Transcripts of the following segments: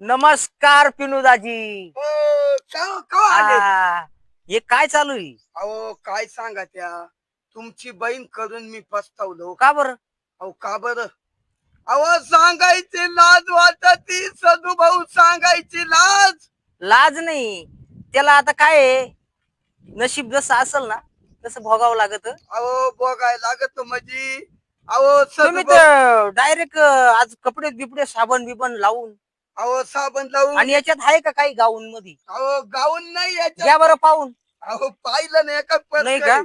नमस्कार पिनुदाजी. हो, का- का आले? आ, हे काय चालू आहे? अहो काय सांगा त्या? तुमची बहीण करून मी पस्तावलो. का बर? अहो का बर? अहो सांगायची लाज वाटती सदू भाऊ सांगायची लाज. लाज नाही. त्याला आता काय आहे? नशीब जसं असेल ना तसं भोगावं लागत. अहो बघाय लागत म्हणजे? अहो तुम्ही तर डायरेक्ट आज कपडे बिपडे साबण बिबण लावून अहो साबण लावून. आणि याच्यात आहे का काही गाऊन मध्ये अहो गाऊन नाही याच्यात. घ्या बरं पाहून. अहो पाहिलं नाही का पण नाही का?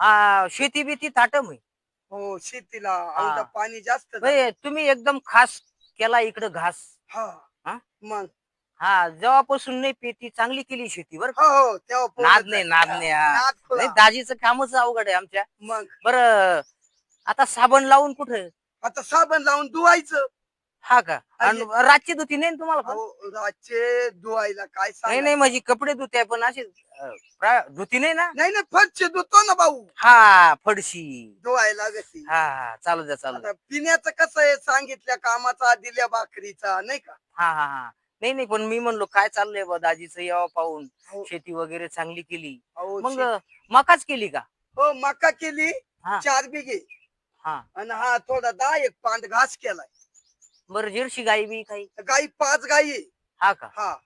हा शेती बिती ताटम आहे. हो शेतीला अहो, हा. पाणी जास्त झालं. म्हणजे तुम्ही एकदम खास केला इकडं घास. हा. हा? मग? हा जेव्हापासून नाही पेती चांगली केली शेती बर हो हो तेव्हा नाद नाही नाद नाही हा. नाद. नाही, दाजीचं कामच अवघड आहे आमच्या. मग? बर आता साबण लावून कुठे? आता साबण लावून धुवायचं. हा का? आणि रातची धुती नाही ना तुम्हाला पण? अहो रातचे धुवायला काय नाही सांग? नाही माझी कपडे धुते पण अशी अं, प्रा- धुती नाही ना? नाही नाही फटचे धुतो ना भाऊ. हा फडशी धुवायला लागती हा हा चालू द्या चालू द्या. आता पिण्याचं कसं आहे सांगितल्या कामाचा दिल्या भाकरीचा नाही का? हा हा हा. नाही नाही पण मी म्हणलो काय चाललंय बा दाजीचं यावं पाहून? हो. शेती वगैरे चांगली केली. अहो, मग मकाच केली का? हो मका केली हा. चार बिघे. हा. आणि हा थोडा दहा एक पांड घास केलाय. बरं जर्शी गाई बी काही? गाई पाच गाई आहे. हा का? हा.